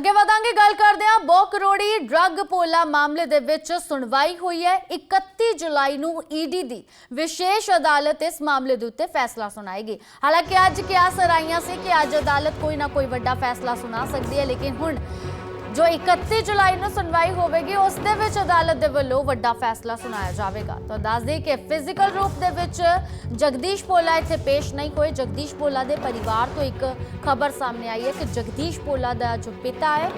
ਅੱਗੇ ਵਧਾਂਗੇ, ਗੱਲ ਕਰਦੇ ਹਾਂ ਬਹੁ ਕਰੋੜੀ ਡਰੱਗ ਪੋਲਾ ਮਾਮਲੇ ਦੇ ਵਿੱਚ ਸੁਣਵਾਈ ਹੋਈ ਹੈ। 31 ਜੁਲਾਈ ਨੂੰ ਈਡੀ ਦੀ ਵਿਸ਼ੇਸ਼ ਅਦਾਲਤ ਇਸ ਮਾਮਲੇ ਦੇ ਉੱਤੇ ਫੈਸਲਾ ਸੁਣਾਏਗੀ। ਹਾਲਾਂਕਿ ਅੱਜ ਕਿਆ ਰਾਈਆਂ ਸੀ ਕਿ ਅੱਜ ਅਦਾਲਤ ਕੋਈ ਨਾ ਕੋਈ ਵੱਡਾ ਫੈਸਲਾ ਸੁਣਾ ਸਕਦੀ ਹੈ, ਲੇਕਿਨ ਹੁਣ ਜੋ 31 ਜੁਲਾਈ ਨੂੰ ਸੁਣਵਾਈ ਹੋਵੇਗੀ, ਉਸ ਦੇ ਵਿੱਚ ਅਦਾਲਤ ਦੇ ਵੱਲੋਂ ਵੱਡਾ ਫੈਸਲਾ ਸੁਣਾਇਆ ਜਾਵੇਗਾ। ਤਾਂ ਦੱਸ ਦੇਈਏ ਕਿ ਫਿਜ਼ੀਕਲ ਰੂਪ ਦੇ ਵਿੱਚ ਜਗਦੀਸ਼ ਪੋਲਾ ਇੱਥੇ ਪੇਸ਼ ਨਹੀਂ ਹੋਏ। ਜਗਦੀਸ਼ ਪੋਲਾ ਦੇ ਪਰਿਵਾਰ ਤੋਂ ਇੱਕ ਖਬਰ ਸਾਹਮਣੇ ਆਈ ਹੈ ਕਿ ਜਗਦੀਸ਼ ਪੋਲਾ ਦਾ ਜੋ ਪਿਤਾ ਹੈ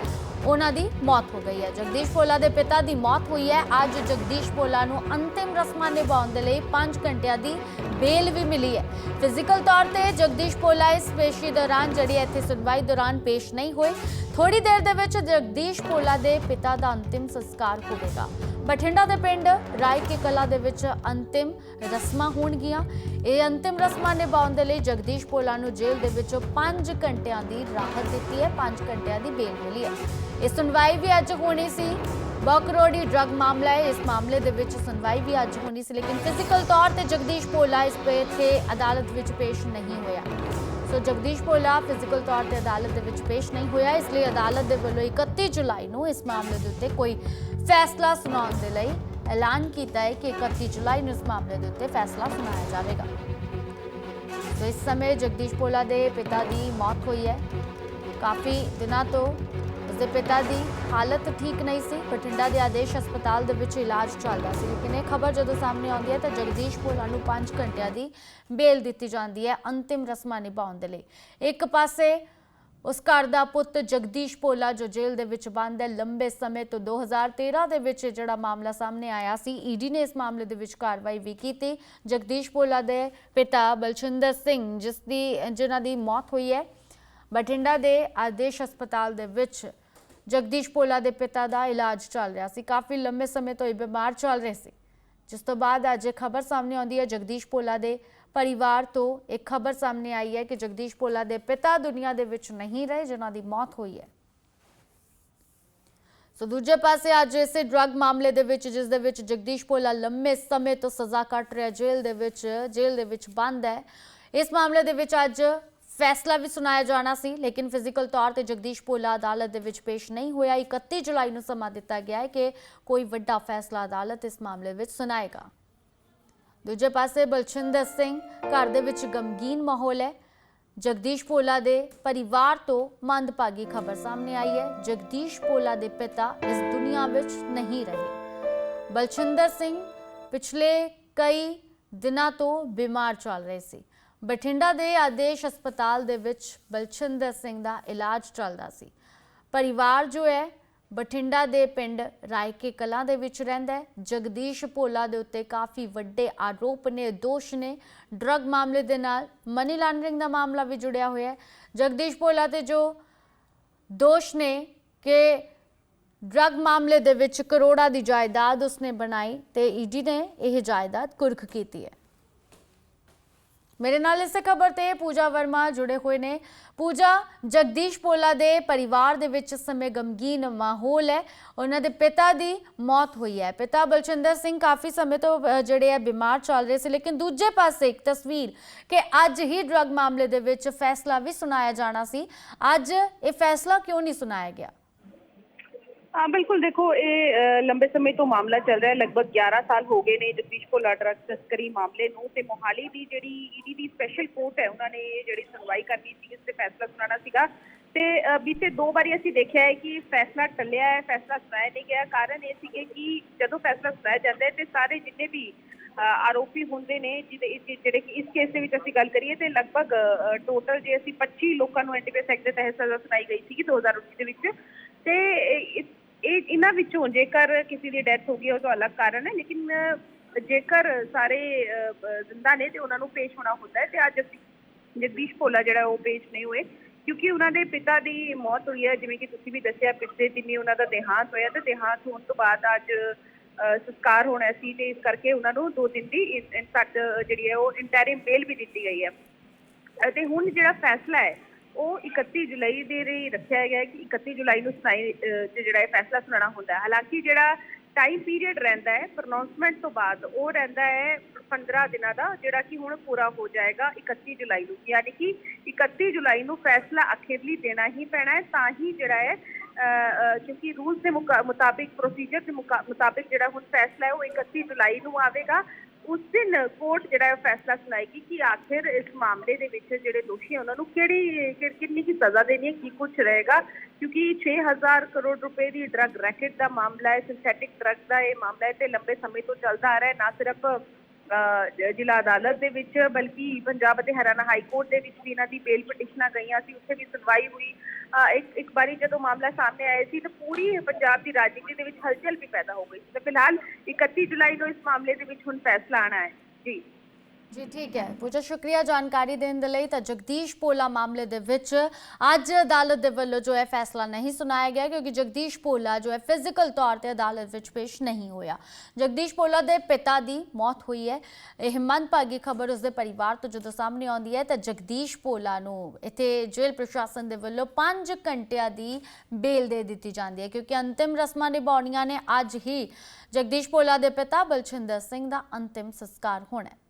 ਉਹਨਾਂ ਦੀ ਮੌਤ ਹੋ ਗਈ ਹੈ। ਜਗਦੀਸ਼ ਭੋਲਾ ਦੇ ਪਿਤਾ ਦੀ ਮੌਤ ਹੋਈ ਹੈ। ਅੱਜ ਜਗਦੀਸ਼ ਭੋਲਾ ਨੂੰ ਅੰਤਿਮ ਰਸਮਾਂ ਨਿਭਾਉਣ ਦੇ ਲਈ 5 ਘੰਟਿਆਂ ਦੀ ਬੇਲ ਵੀ ਮਿਲੀ ਹੈ। ਫਿਜ਼ੀਕਲ ਤੌਰ ਤੇ ਜਗਦੀਸ਼ ਭੋਲਾ ਇਸ ਪੇਸ਼ੀ ਦੌਰਾਨ ਜਿਹੜੀ ਇੱਥੇ ਸੁਣਵਾਈ ਦੌਰਾਨ ਪੇਸ਼ ਨਹੀਂ ਹੋਏ। ਥੋੜੀ ਦੇਰ ਦੇ ਵਿੱਚ ਜਗਦੀਸ਼ ਭੋਲਾ ਦੇ ਪਿਤਾ ਦਾ ਅੰਤਿਮ ਸੰਸਕਾਰ ਹੋਵੇਗਾ। ਬਠਿੰਡਾ ਦੇ ਪਿੰਡ ਰਾਏ ਕੇ ਕਲਾ ਦੇ ਵਿੱਚ ਅੰਤਿਮ ਰਸਮਾਂ ਹੋਣਗੀਆਂ। ਇਹ ਅੰਤਿਮ ਰਸਮਾਂ ਨਿਭਾਉਣ ਦੇ ਲਈ ਜਗਦੀਸ਼ ਪੋਲਾ ਨੂੰ ਜੇਲ੍ਹ ਦੇ ਵਿੱਚੋਂ 5 ਘੰਟਿਆਂ ਦੀ ਰਾਹਤ ਦਿੱਤੀ ਹੈ 5 ਘੰਟਿਆਂ ਦੀ ਬੇਲ ਮਿਲੀ ਹੈ। ਇਹ ਸੁਣਵਾਈ ਵੀ ਅੱਜ ਹੋਣੀ ਸੀ। ਬਕਰੋੜੀ ਡਰੱਗ ਮਾਮਲਾ ਹੈ। ਇਸ ਮਾਮਲੇ ਦੇ ਵਿੱਚ ਸੁਣਵਾਈ ਵੀ ਅੱਜ ਹੋਣੀ ਸੀ, ਲੇਕਿਨ ਫਿਜ਼ੀਕਲ ਤੌਰ ਤੇ ਜਗਦੀਸ਼ ਪੋਲਾ ਇਸ ਤੇ ਇੱਥੇ ਅਦਾਲਤ ਵਿੱਚ ਪੇਸ਼ ਨਹੀਂ ਹੋਇਆ। ਸੋ ਜਗਦੀਸ਼ ਭੋਲਾ ਫਿਜ਼ੀਕਲ ਤੌਰ ਤੇ ਅਦਾਲਤ ਦੇ ਵਿੱਚ ਪੇਸ਼ ਨਹੀਂ ਹੋਇਆ। ਇਸ ਲਈ ਅਦਾਲਤ ਦੇ ਵੱਲੋਂ 31 ਜੁਲਾਈ ਨੂੰ ਇਸ ਮਾਮਲੇ ਦੇ ਉੱਤੇ ਕੋਈ ਫੈਸਲਾ ਸੁਣਾਉਣ ਦੇ ਲਈ ਐਲਾਨ ਕੀਤਾ ਹੈ ਕਿ 31 ਜੁਲਾਈ ਨੂੰ ਇਸ ਮਾਮਲੇ ਦੇ ਉੱਤੇ ਫੈਸਲਾ ਸੁਣਾਇਆ ਜਾਵੇਗਾ। ਸੋ ਇਸ ਸਮੇਂ ਜਗਦੀਸ਼ ਭੋਲਾ ਦੇ ਪਿਤਾ ਦੀ ਮੌਤ ਹੋਈ ਹੈ। ਕਾਫੀ ਦਿਨਾਂ ਤੋਂ ਉਸਦੇ ਪਿਤਾ ਦੀ ਹਾਲਤ ਠੀਕ ਨਹੀਂ ਸੀ, ਬਠਿੰਡਾ ਦੇ ਆਦੇਸ਼ ਹਸਪਤਾਲ ਦੇ ਵਿੱਚ ਇਲਾਜ ਚੱਲਦਾ ਸੀ। ਲੇਕਿਨ ਇਹ ਖਬਰ ਜਦੋਂ ਸਾਹਮਣੇ ਆਉਂਦੀ ਹੈ ਤਾਂ ਜਗਦੀਸ਼ ਭੋਲਾ ਨੂੰ 5 ਘੰਟਿਆਂ ਦੀ ਬੇਲ ਦਿੱਤੀ ਜਾਂਦੀ ਹੈ ਅੰਤਿਮ ਰਸਮਾਂ ਨਿਭਾਉਣ ਦੇ ਲਈ। ਇੱਕ ਪਾਸੇ ਉਸ ਘਰ ਦਾ ਪੁੱਤ ਜਗਦੀਸ਼ ਭੋਲਾ ਜੋ ਜੇਲ੍ਹ ਦੇ ਵਿੱਚ ਬੰਦ ਹੈ, ਲੰਬੇ ਸਮੇਂ ਤੋਂ 2013 ਦੇ ਵਿੱਚ ਜਿਹੜਾ ਮਾਮਲਾ ਸਾਹਮਣੇ ਆਇਆ ਸੀ, ਈਡੀ ਨੇ ਇਸ ਮਾਮਲੇ ਦੇ ਵਿੱਚ ਕਾਰਵਾਈ ਵੀ ਕੀਤੀ। ਜਗਦੀਸ਼ ਭੋਲਾ ਦੇ ਪਿਤਾ ਬਲਚਿੰਦਰ ਸਿੰਘ, ਜਿਸ ਦੀ, ਜਿਨ੍ਹਾਂ ਦੀ ਮੌਤ ਹੋਈ ਹੈ, ਬਠਿੰਡਾ ਦੇ ਆਦੇਸ਼ ਹਸਪਤਾਲ ਦੇ ਵਿੱਚ ਜਗਦੀਸ਼ ਪੋਲਾ ਦੇ ਪਿਤਾ ਦਾ ਇਲਾਜ ਚੱਲ ਰਿਹਾ ਸੀ। ਕਾਫੀ ਲੰਮੇ ਸਮੇਂ ਤੋਂ ਇਹ ਬਿਮਾਰ ਚੱਲ ਰਹੇ ਸੀ। ਜਿਸ ਤੋਂ ਬਾਅਦ ਅੱਜ ਇਹ ਖਬਰ ਸਾਹਮਣੇ ਆਉਂਦੀ ਹੈ। ਜਗਦੀਸ਼ ਪੋਲਾ ਦੇ ਪਰਿਵਾਰ ਤੋਂ ਇੱਕ ਖਬਰ ਸਾਹਮਣੇ ਆਈ ਹੈ ਕਿ ਜਗਦੀਸ਼ ਪੋਲਾ ਦੇ ਪਿਤਾ ਦੁਨੀਆ ਦੇ ਵਿੱਚ ਨਹੀਂ ਰਹੇ, ਜਿਨ੍ਹਾਂ ਦੀ ਮੌਤ ਹੋਈ ਹੈ। ਸੋ ਦੂਜੇ ਪਾਸੇ ਅੱਜ ਇਸੇ ਡਰੱਗ ਮਾਮਲੇ ਦੇ ਵਿੱਚ, ਜਿਸ ਦੇ ਵਿੱਚ ਜਗਦੀਸ਼ ਪੋਲਾ ਲੰਮੇ ਸਮੇਂ ਤੋਂ ਸਜ਼ਾ ਕੱਟ ਰਿਹਾ, ਜੇਲ੍ਹ ਦੇ ਵਿੱਚ, ਜੇਲ੍ਹ ਦੇ ਵਿੱਚ ਬੰਦ ਹੈ। ਇਸ ਮਾਮਲੇ ਦੇ ਵਿੱਚ ਅੱਜ ਫੈਸਲਾ ਵੀ ਸੁਣਾਇਆ ਜਾਣਾ ਸੀ, ਲੇਕਿਨ ਫਿਜ਼ੀਕਲ ਤੌਰ ਤੇ ਜਗਦੀਸ਼ ਭੋਲਾ ਅਦਾਲਤ ਦੇ ਵਿੱਚ ਪੇਸ਼ ਨਹੀਂ ਹੋਇਆ। 31 ਜੁਲਾਈ ਨੂੰ ਸਮਾਂ ਦਿੱਤਾ ਗਿਆ ਹੈ ਕਿ ਕੋਈ ਵੱਡਾ ਫੈਸਲਾ ਅਦਾਲਤ ਇਸ ਮਾਮਲੇ ਵਿੱਚ ਸੁਣਾਏਗਾ। ਦੂਜੇ ਪਾਸੇ ਬਲਚਿੰਦਰ ਸਿੰਘ ਘਰ ਦੇ ਵਿੱਚ ਗਮਗੀਨ ਮਾਹੌਲ ਹੈ। ਜਗਦੀਸ਼ ਭੋਲਾ ਦੇ ਪਰਿਵਾਰ ਤੋਂ ਮੰਦਭਾਗੀ ਖਬਰ ਸਾਹਮਣੇ ਆਈ ਹੈ। ਜਗਦੀਸ਼ ਭੋਲਾ ਦੇ ਪਿਤਾ ਇਸ ਦੁਨੀਆ ਵਿੱਚ ਨਹੀਂ ਰਹੇ। ਬਲਚਿੰਦਰ ਸਿੰਘ ਪਿਛਲੇ ਕਈ ਦਿਨਾਂ ਤੋਂ ਬਿਮਾਰ ਚੱਲ ਰਹੇ ਸੀ। ਬਠਿੰਡਾ ਦੇ ਆਦੇਸ਼ ਹਸਪਤਾਲ ਦੇ ਵਿੱਚ ਬਲਚਿੰਦਰ ਸਿੰਘ ਦਾ ਇਲਾਜ ਚੱਲਦਾ ਸੀ। ਪਰਿਵਾਰ ਜੋ ਹੈ, ਬਠਿੰਡਾ ਦੇ ਪਿੰਡ ਰਾਇਕੇ ਕਲਾਂ ਦੇ ਵਿੱਚ ਰਹਿੰਦਾ ਹੈ। ਜਗਦੀਸ਼ ਭੋਲਾ ਦੇ ਉੱਤੇ ਕਾਫੀ ਵੱਡੇ ਆਰੋਪ ਨੇ, ਦੋਸ਼ ਨੇ। ਡਰੱਗ ਮਾਮਲੇ ਦੇ ਨਾਲ ਮਨੀ ਲਾਂਡਰਿੰਗ ਦਾ ਮਾਮਲਾ ਵੀ ਜੁੜਿਆ ਹੋਇਆ ਹੈ। ਜਗਦੀਸ਼ ਭੋਲਾ ਤੇ ਜੋ ਦੋਸ਼ ਨੇ ਕਿ ਡਰੱਗ ਮਾਮਲੇ ਦੇ ਵਿੱਚ ਕਰੋੜਾਂ ਦੀ ਜਾਇਦਾਦ ਉਸਨੇ ਬਣਾਈ ਤੇ ਈਡੀ ਨੇ ਇਹ ਜਾਇਦਾਦ ਕੁਰਖ ਕੀਤੀ ਹੈ। ਮੇਰੇ ਨਾਲ ਇਸੇ ਖਬਰ ਤੇ ਪੂਜਾ ਵਰਮਾ ਜੁੜੇ ਹੋਏ ਨੇ। ਪੂਜਾ, ਜਗਦੀਸ਼ ਪੋਲਾ ਦੇ ਪਰਿਵਾਰ ਦੇ ਵਿੱਚ ਇਸ ਸਮੇਂ ਗਮਗੀਨ ਮਾਹੌਲ ਹੈ। ਉਹਨਾਂ ਦੇ ਪਿਤਾ ਦੀ ਮੌਤ ਹੋਈ ਹੈ। ਪਿਤਾ ਬਲਚਿੰਦਰ ਸਿੰਘ ਕਾਫੀ ਸਮੇਂ ਤੋਂ ਜਿਹੜੇ ਆ, ਬਿਮਾਰ ਚੱਲ ਰਹੇ ਸੀ। ਲੇਕਿਨ ਦੂਜੇ ਪਾਸੇ ਇੱਕ ਤਸਵੀਰ ਕਿ ਅੱਜ ਹੀ ਡਰੱਗ ਮਾਮਲੇ ਦੇ ਵਿੱਚ ਫੈਸਲਾ ਵੀ ਸੁਣਾਇਆ ਜਾਣਾ ਸੀ। ਅੱਜ ਇਹ ਫੈਸਲਾ ਕਿਉਂ ਨਹੀਂ ਸੁਣਾਇਆ ਗਿਆ? ਹਾਂ, ਬਿਲਕੁਲ ਦੇਖੋ, ਇਹ ਲੰਬੇ ਸਮੇਂ ਤੋਂ ਮਾਮਲਾ ਚੱਲ ਰਿਹਾ ਹੈ। ਲਗਭਗ 11 ਸਾਲ ਹੋ ਗਏ ਨੇ ਜਗਦੀਸ਼ ਭੋਲਾ ਡਰੱਗ ਤਸਕਰੀ ਮਾਮਲੇ ਨੂੰ ਤੇ ਮੋਹਾਲੀ ਦੀ ਜਿਹੜੀ ਈਡੀ ਦੀ ਸਪੈਸ਼ਲ ਕੋਰਟ ਹੈ, ਉਹਨਾਂ ਨੇ ਇਹ ਜਿਹੜੀ ਸੁਣਵਾਈ ਕਰਨੀ ਸੀ, ਇਸ ਤੇ ਫੈਸਲਾ ਸੁਣਾਉਣਾ ਸੀਗਾ। ਤੇ ਬੀਤੇ ਦੋ ਵਾਰੀ ਅਸੀਂ ਦੇਖਿਆ ਹੈ ਕਿ ਫੈਸਲਾ ਟੱਲਿਆ ਹੈ, ਫੈਸਲਾ ਸੁਣਾਇਆ ਨਹੀਂ ਗਿਆ। ਕਾਰਨ ਇਹ ਸੀਗੇ ਕਿ ਜਦੋਂ ਫੈਸਲਾ ਸੁਣਾਇਆ ਜਾਂਦਾ ਹੈ ਤੇ ਸਾਰੇ ਜਿੰਨੇ ਵੀ ਆਰੋਪੀ ਹੁੰਦੇ ਨੇ, ਜਿਹਦੇ ਜਿਹੜੇ ਕਿ ਇਸ ਕੇਸ ਦੇ ਵਿੱਚ ਅਸੀਂ ਗੱਲ ਕਰੀਏ ਤੇ ਲਗਭਗ ਟੋਟਲ ਜੇ ਅਸੀਂ 25 ਲੋਕਾਂ ਨੂੰ ਐਂਟੀਪੀਐਸ ਐਕਟ ਦੇ ਤਹਿਤ ਸਜ਼ਾ ਸੁਣਾਈ ਗਈ ਸੀ 2019 ਦੇ ਵਿੱਚ। ਤੇ ਇਹ ਇਹਨਾਂ ਵਿੱਚੋਂ ਜੇਕਰ ਕਿਸੇ ਦੀ ਡੈਥ ਹੋ ਗਈ ਉਹ ਤਾਂ ਅਲੱਗ ਕਾਰਨ ਹੈ ਲੇਕਿਨ ਜੇਕਰ ਸਾਰੇ ਜ਼ਿੰਦਾ ਨੇ ਤੇ ਉਹਨਾਂ ਨੂੰ ਪੇਸ਼ ਹੋਣਾ ਹੁੰਦਾ ਹੈ ਤੇ ਅੱਜ ਜਗਦੀਸ਼ ਭੋਲਾ ਜਿਹੜਾ ਉਹ ਪੇਸ਼ ਨਹੀਂ ਹੋਏ ਕਿਉਂਕਿ ਉਹਨਾਂ ਦੇ ਪਿਤਾ ਦੀ ਮੌਤ ਹੋਈ ਹੈ ਜਿਵੇਂ ਕਿ ਤੁਸੀਂ ਵੀ ਦੱਸਿਆ ਪਿਛਲੇ ਦਿਨੀ ਉਹਨਾਂ ਦਾ ਦੇਹਾਂਤ ਹੋਇਆ ਤੇ ਦੇਹਾਂਤ ਹੋਣ ਤੋਂ ਬਾਅਦ ਅੱਜ ਅ, ਸੰਸਕਾਰ ਹੋਣਾ ਸੀ ਤੇ ਇਸ ਕਰਕੇ ਉਹਨਾਂ ਨੂੰ ਦੋ ਦਿਨ ਦੀ ਇਨਫੈਕਟ ਜਿਹੜੀ ਹੈ ਉਹ ਇੰਟੈਰਿਮ ਬੇਲ ਵੀ ਦਿੱਤੀ ਗਈ ਹੈ। ਅਤੇ ਹੁਣ ਜਿਹੜਾ ਫੈਸਲਾ ਹੈ ਉਹ 31 ਜੁਲਾਈ ਦੇ ਲਈ ਰੱਖਿਆ ਗਿਆ ਹੈ ਕਿ 31 ਜੁਲਾਈ ਨੂੰ ਸੁਣਾਈ ਜਿਹੜਾ ਇਹ ਫੈਸਲਾ ਸੁਣਾਉਣਾ ਹੁੰਦਾ ਹੈ। ਹਾਲਾਂਕਿ ਜਿਹੜਾ ਟਾਈਮ ਪੀਰੀਅਡ ਰਹਿੰਦਾ ਹੈ ਪ੍ਰੋਨਾਂਸਮੈਂਟ ਤੋਂ ਬਾਅਦ ਉਹ ਰਹਿੰਦਾ ਹੈ 15 ਦਿਨਾਂ ਦਾ, ਜਿਹੜਾ ਕਿ ਹੁਣ ਪੂਰਾ ਹੋ ਜਾਏਗਾ 31 ਜੁਲਾਈ ਨੂੰ। ਯਾਨੀ ਕਿ 31 ਜੁਲਾਈ ਨੂੰ ਫੈਸਲਾ ਅਖੀਰਲੀ ਦੇਣਾ ਹੀ ਪੈਣਾ ਹੈ, ਤਾਂ ਹੀ ਜਿਹੜਾ ਹੈ ਕਿਉਂਕਿ ਰੂਲਸ ਦੇ ਮੁਕਾ- ਮੁਤਾਬਿਕ ਪ੍ਰੋਸੀਜਰ ਦੇ ਮੁਕਾ- ਮੁਤਾਬਿਕ ਜਿਹੜਾ ਹੁਣ ਫੈਸਲਾ ਹੈ, ਉਹ 31 ਜੁਲਾਈ ਨੂੰ ਆਵੇਗਾ। ਉਸ ਦਿਨ ਕੋਰਟ ਜਿਹੜਾ ਫੈਸਲਾ ਸੁਣਾਏਗੀ ਕਿ ਆਖਿਰ ਇਸ ਮਾਮਲੇ ਦੇ ਵਿੱਚ ਜਿਹੜੇ ਦੋਸ਼ੀ ਹੈ ਉਹਨਾਂ ਨੂੰ ਕਿਹੜੀ ਕਿੰਨੀ ਕੀ ਸਜ਼ਾ ਦੇਣੀ ਹੈ, ਕੀ ਕੁਝ ਰਹੇਗਾ? ਕਿਉਂਕਿ 6000 ਕਰੋੜ ਰੁਪਏ ਦੀ ਡਰੱਗ ਰੈਕੇਟ ਦਾ ਮਾਮਲਾ ਹੈ ਸਿੰਥੈਟਿਕ ਡਰੱਗ ਦਾ ਇਹ ਮਾਮਲਾ ਹੈ ਤੇ ਲੰਬੇ ਸਮੇਂ ਤੋਂ ਚੱਲਦਾ ਆ ਰਿਹਾ ਹੈ, ਨਾ ਸਿਰਫ ਜ਼ਿਲ੍ਹਾ ਅਦਾਲਤ ਦੇ ਵਿੱਚ ਬਲਕਿ ਪੰਜਾਬ ਅਤੇ ਹਰਿਆਣਾ ਹਾਈ ਕੋਰਟ ਦੇ ਵਿੱਚ ਵੀ ਇਹਨਾਂ ਦੀ ਬੇਲ ਪਟੀਸ਼ਨਾਂ ਗਈਆਂ ਸੀ ਉੱਥੇ ਵੀ ਸੁਣਵਾਈ ਹੋਈ। ਅ, ਇੱਕ ਇੱਕ ਵਾਰੀ ਜਦੋਂ ਮਾਮਲਾ ਸਾਹਮਣੇ ਆਇਆ ਸੀ ਤਾਂ ਪੂਰੀ ਪੰਜਾਬ ਦੀ ਰਾਜਨੀਤੀ ਦੇ ਵਿੱਚ ਹਲਚਲ ਵੀ ਪੈਦਾ ਹੋ ਗਈ ਸੀ। ਤਾਂ ਫਿਲਹਾਲ 31 ਜੁਲਾਈ ਨੂੰ ਇਸ ਮਾਮਲੇ ਦੇ ਵਿੱਚ ਹੁਣ ਫੈਸਲਾ ਆਣਾ ਹੈ। ਜੀ। ਜੀ, ਠੀਕ ਹੈ। ਪੂਜਾ, ਸ਼ੁਕਰੀਆ ਜਾਣਕਾਰੀ ਦੇਣ ਦੇ ਲਈ ਤਾਂ ਜਗਦੀਸ਼ ਪੋਲਾ ਮਾਮਲੇ ਦੇ ਵਿੱਚ ਅੱਜ ਅਦਾਲਤ ਦੇ ਵੱਲੋਂ ਜੋ ਹੈ ਫੈਸਲਾ ਨਹੀਂ ਸੁਣਾਇਆ ਗਿਆ ਕਿਉਂਕਿ ਜਗਦੀਸ਼ ਪੋਲਾ ਜੋ ਹੈ ਫਿਜ਼ੀਕਲ ਤੌਰ ਤੇ ਅਦਾਲਤ ਵਿੱਚ ਪੇਸ਼ ਨਹੀਂ ਹੋਇਆ। ਜਗਦੀਸ਼ ਪੋਲਾ ਦੇ ਪਿਤਾ ਦੀ ਮੌਤ ਹੋਈ ਹੈ। ਇਹ ਮੰਦਭਾਗੀ ਖਬਰ ਉਸਦੇ ਪਰਿਵਾਰ ਤੋਂ ਜਦੋਂ ਸਾਹਮਣੇ ਆਉਂਦੀ ਹੈ ਤਾਂ ਜਗਦੀਸ਼ ਪੋਲਾ ਨੂੰ ਇੱਥੇ ਜੇਲ੍ਹ ਪ੍ਰਸ਼ਾਸਨ ਦੇ ਵੱਲੋਂ 5 ਘੰਟਿਆਂ ਦੀ ਬੇਲ ਦੇ ਦਿੱਤੀ ਜਾਂਦੀ ਹੈ ਕਿਉਂਕਿ ਅੰਤਿਮ ਰਸਮਾਂ ਨਿਭਾਉਣੀਆਂ ਨੇ। ਅੱਜ ਹੀ ਜਗਦੀਸ਼ ਪੋਲਾ ਦੇ ਪਿਤਾ ਬਲਛਿੰਦਰ ਸਿੰਘ ਦਾ ਅੰਤਿਮ ਸੰਸਕਾਰ ਹੋਣਾ ਹੈ।